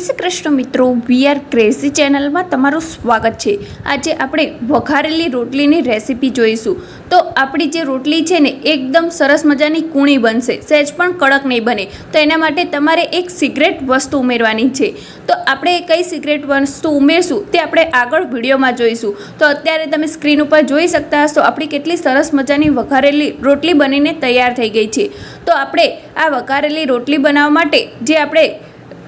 શ્રી કૃષ્ણ મિત્રો we are crazy ચેનલમાં તમારું સ્વાગત છે. આજે આપણે વઘારેલી રોટલીની રેસીપી જોઈશું. તો આપણી જે રોટલી છે ને, એકદમ સરસ મજાની કૂણી બનશે. સહેજ પણ કડક નહીં બને. તો એના માટે તમારે એક સિગરેટ વસ્તુ ઉમેરવાની છે. તો આપણે કઈ સિગરેટ વસ્તુ ઉમેરશું તે આપણે આગળ વિડીયોમાં જોઈશું. તો અત્યારે તમે સ્ક્રીન ઉપર જોઈ શકતા હશો, આપણી કેટલી સરસ મજાની વઘારેલી રોટલી બનીને તૈયાર થઈ ગઈ છે. તો આપણે આ વઘારેલી રોટલી બનાવવા માટે જે આપણે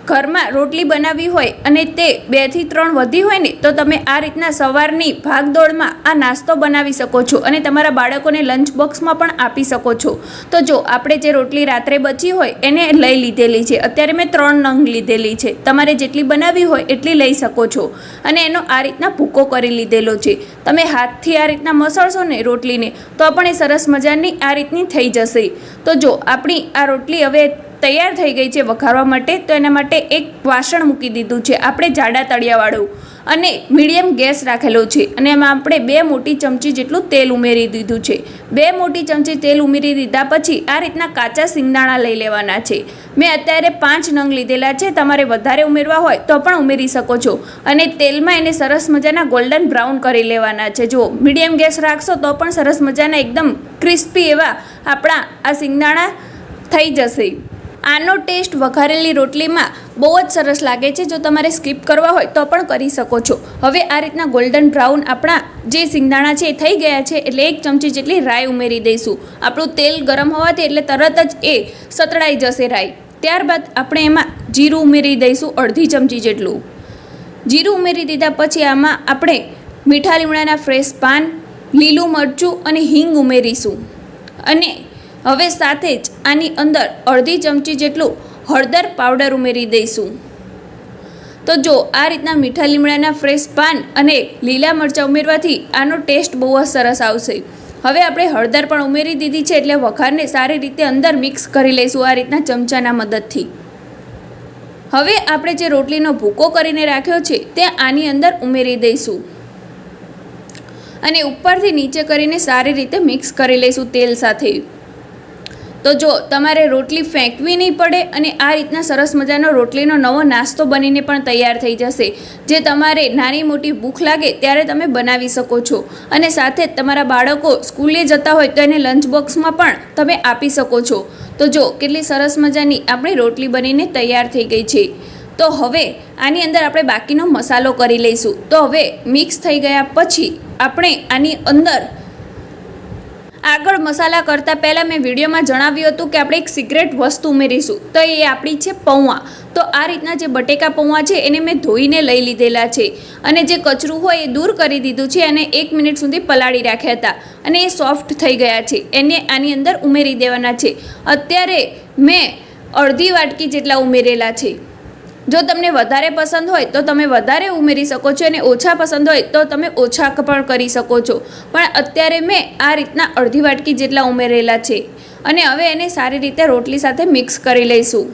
ઘરમાં રોટલી બનાવી હોય અને તે બેથી ત્રણ વધી હોય ને, તો તમે આ રીતના સવારની ભાગદોડમાં આ નાસ્તો બનાવી શકો છો અને તમારા બાળકોને લંચ બોક્સમાં પણ આપી શકો છો. તો જો આપણે જે રોટલી રાત્રે બચી હોય એને લઈ લીધેલી છે. અત્યારે મેં ત્રણ નંગ લીધેલી છે. તમારે જેટલી બનાવી હોય એટલી લઈ શકો છો. અને એનો આ રીતના ભૂકો કરી લીધેલો છે. તમે હાથથી આ રીતના મસળશો ને રોટલીને, તો પણ એ સરસ મજાની આ રીતની થઈ જશે. તો જો આપણી આ રોટલી હવે તૈયાર થઈ ગઈ છે વઘારવા માટે, તો એના માટે એક વાસણ મૂકી દીધું છે. આપણે જાડા તળિયાવાળું અને મીડિયમ ગેસ રાખેલો છે. અને એમાં આપણે બે મોટી ચમચી જેટલું તેલ ઉમેરી દીધું છે. બે મોટી ચમચી તેલ ઉમેરી દીધા પછી આ રીતના કાચા સિંગદાણા લઈ લેવાના છે. મેં અત્યારે પાંચ નંગ લીધેલા છે. તમારે વધારે ઉમેરવા હોય તો પણ ઉમેરી શકો છો. અને તેલમાં એને સરસ મજાના ગોલ્ડન બ્રાઉન કરી લેવાના છે. જો મીડિયમ ગેસ રાખશો તો પણ સરસ મજાના એકદમ ક્રિસ્પી એવા આપણા આ સિંગદાણા થઈ જશે. આનો ટેસ્ટ વઘારેલી રોટલીમાં બહુ જ સરસ લાગે છે. જો તમારે સ્કીપ કરવા હોય તો પણ કરી શકો છો. હવે આ રીતના ગોલ્ડન બ્રાઉન આપણા જે સિંગદાણા છે એ થઈ ગયા છે એટલે એક ચમચી જેટલી રાઈ ઉમેરી દઈશું. આપણું તેલ ગરમ હોવાથી એટલે તરત જ એ સતળાઈ જશે રાઈ. ત્યારબાદ આપણે એમાં જીરું ઉમેરી દઈશું અડધી ચમચી જેટલું. જીરું ઉમેરી દીધા પછી આમાં આપણે મીઠા લીમડાના ફ્રેશ પાન, લીલું મરચું અને હિંગ ઉમેરીશું. અને હવે સાથે જ આની અંદર અડધી ચમચી જેટલું હળદર પાવડર ઉમેરી દઈશું. તો જો આ રીતના મીઠા લીમડાના ફ્રેશ પાન અને લીલા મરચાં ઉમેરવાથી આનો ટેસ્ટ બહુ જ સરસ આવશે. હવે આપણે હળદર પણ ઉમેરી દીધી છે એટલે વઘારને સારી રીતે અંદર મિક્સ કરી લઈશું આ રીતના ચમચાના મદદથી. હવે આપણે જે રોટલીનો ભૂકો કરીને રાખ્યો છે તે આની અંદર ઉમેરી દઈશું. અને ઉપરથી નીચે કરીને સારી રીતે મિક્સ કરી લઈશું તેલ સાથે. તો જો તમારે રોટલી ફેંકવી નહીં પડે અને આ રીતના સરસ મજાનો રોટલીનો નવો નાસ્તો બનીને પણ તૈયાર થઈ જશે. જે તમારે નાની મોટી ભૂખ લાગે ત્યારે તમે બનાવી શકો છો. અને સાથે તમારા બાળકો સ્કૂલે જતા હોય તો એને લંચ બોક્સમાં પણ તમે આપી શકો છો. તો જો કેટલી સરસ મજાની આપણી રોટલી બનીને તૈયાર થઈ ગઈ છે. તો હવે આની અંદર આપણે બાકીનો મસાલો કરી લઈશું. તો હવે મિક્સ થઈ ગયા પછી આપણે આની અંદર આગળ મસાલા કરતાં પહેલાં મેં વિડીયોમાં જણાવ્યું હતું કે આપણે એક સિક્રેટ વસ્તુ ઉમેરીશું. તો એ આપણી છે પૌવા તો આ રીતના જે બટેકા પૌવા છે એને મેં ધોઈને લઈ લીધેલા છે. અને જે કચરું હોય એ દૂર કરી દીધું છે અને એક મિનિટ સુધી પલાળી રાખ્યા હતા. અને એ સોફ્ટ થઈ ગયા છે. એને આની અંદર ઉમેરી દેવાના છે. અત્યારે મેં અડધી વાટકી જેટલા ઉમેરેલા છે. જો તમને વધારે પસંદ હોય તો તમે વધારે ઉમેરી શકો છો અને ઓછા પસંદ હોય તો તમે ઓછા પણ કરી શકો છો. પણ અત્યારે મેં આ રીતના અડધી વાટકી જેટલા ઉમેરેલા છે. અને હવે એને સારી રીતે રોટલી સાથે મિક્સ કરી લઈશું.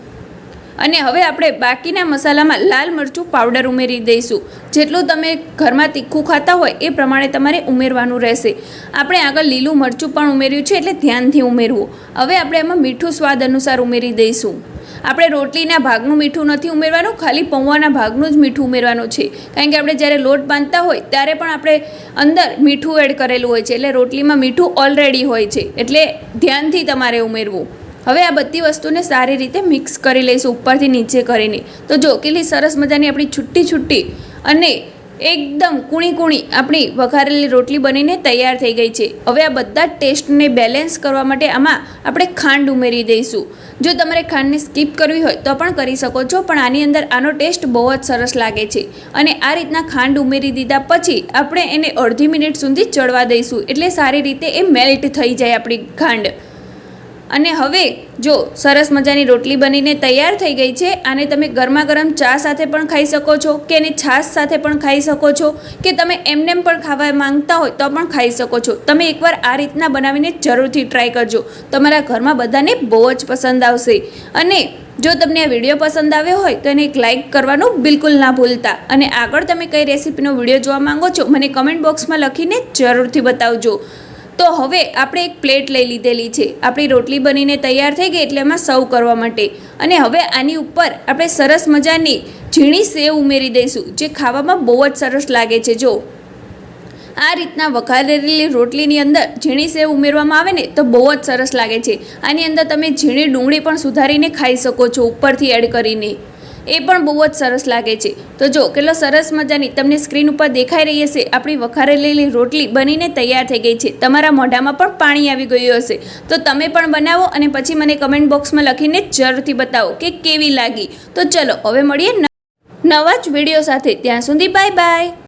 અને હવે આપણે બાકીના મસાલામાં લાલ મરચું પાવડર ઉમેરી દઈશું. જેટલું તમે ઘરમાં તીખું ખાતા હોય એ પ્રમાણે તમારે ઉમેરવાનું રહેશે. આપણે આગળ લીલું મરચું પણ ઉમેર્યું છે એટલે ધ્યાનથી ઉમેરવું. હવે આપણે એમાં મીઠું સ્વાદ અનુસાર ઉમેરી દઈશું. આપણે રોટલીના ભાગનું મીઠું નથી ઉમેરવાનું, ખાલી પૌવાના ભાગનું જ મીઠું ઉમેરવાનું છે. કારણ કે આપણે જ્યારે લોટ બાંધતા હોય ત્યારે પણ આપણે અંદર મીઠું એડ કરેલું હોય છે. એટલે રોટલીમાં મીઠું ઓલરેડી હોય છે. એટલે ધ્યાનથી તમારે ઉમેરવું. હવે આ બધી વસ્તુને સારી રીતે મિક્સ કરી લઈશું ઉપરથી નીચે કરીને. તો જો, કેટલી સરસ મજાની આપણી છુટ્ટી છુટ્ટી અને એકદમ કૂણી કૂણી આપણી વઘારેલી રોટલી બનીને તૈયાર થઈ ગઈ છે. હવે આ બધા ટેસ્ટને બેલેન્સ કરવા માટે આમાં આપણે ખાંડ ઉમેરી દઈશું. જો તમારે ખાંડને સ્કીપ કરવી હોય તો પણ કરી શકો છો, પણ આની અંદર આનો ટેસ્ટ બહુ જ સરસ લાગે છે. અને આ રીતના ખાંડ ઉમેરી દીધા પછી આપણે એને અડધી મિનિટ સુધી ચડવા દઈશું. એટલે સારી રીતે એ મેલ્ટ થઈ જાય આપણી ખાંડ. અને હવે જો સરસ મજાની રોટલી બનીને તૈયાર થઈ ગઈ છે, આને તમે ગરમા ગરમ ચા સાથે પણ ખાઈ શકો છો કે એને છાશ સાથે પણ ખાઈ શકો છો કે તમે એમનેમ પણ ખાવા માંગતા હોય તો પણ ખાઈ શકો છો. તમે એકવાર આ રીતના બનાવીને જરૂરથી ટ્રાય કરજો. તમારા ઘરમાં બધાને બહુ જ પસંદ આવશે. અને જો તમને આ વીડિયો પસંદ આવ્યો હોય તો એને એક લાઇક કરવાનું બિલકુલ ના ભૂલતા. અને આગળ તમે કઈ રેસીપીનો વીડિયો જોવા માંગો છો, મને કમેન્ટ બોક્સમાં લખીને જરૂરથી બતાવજો. તો હવે આપણે એક પ્લેટ લઈ લીધેલી છે. આપણી રોટલી બનીને તૈયાર થઈ ગઈ એટલે એમાં સર્વ કરવા માટે. અને હવે આની ઉપર આપણે સરસ મજાની ઝીણી સેવ ઉમેરી દઈશું, જે ખાવામાં બહુ જ સરસ લાગે છે. જો આ રીતના વઘારેલી રોટલીની અંદર ઝીણી સેવ ઉમેરવામાં આવે ને, તો બહુ જ સરસ લાગે છે. આની અંદર તમે ઝીણી ડુંગળી પણ સુધારીને ખાઈ શકો છો ઉપરથી એડ કરીને. એ પણ બહુ જ સરસ લાગે છે. તો જો, કેટલો સરસ મજાની તમને સ્ક્રીન ઉપર દેખાઈ રહી હશે, આપણી વખારેલી રોટલી બનીને તૈયાર થઈ ગઈ છે. તમારા મોઢામાં પણ પાણી આવી ગયું હશે. તો તમે પણ બનાવો અને પછી મને કમેન્ટ બોક્સમાં લખીને જરૂરથી બતાવો કે કેવી લાગી. તો ચલો, હવે મળીએ નવા જ વીડિયો સાથે. ત્યાં સુધી બાય બાય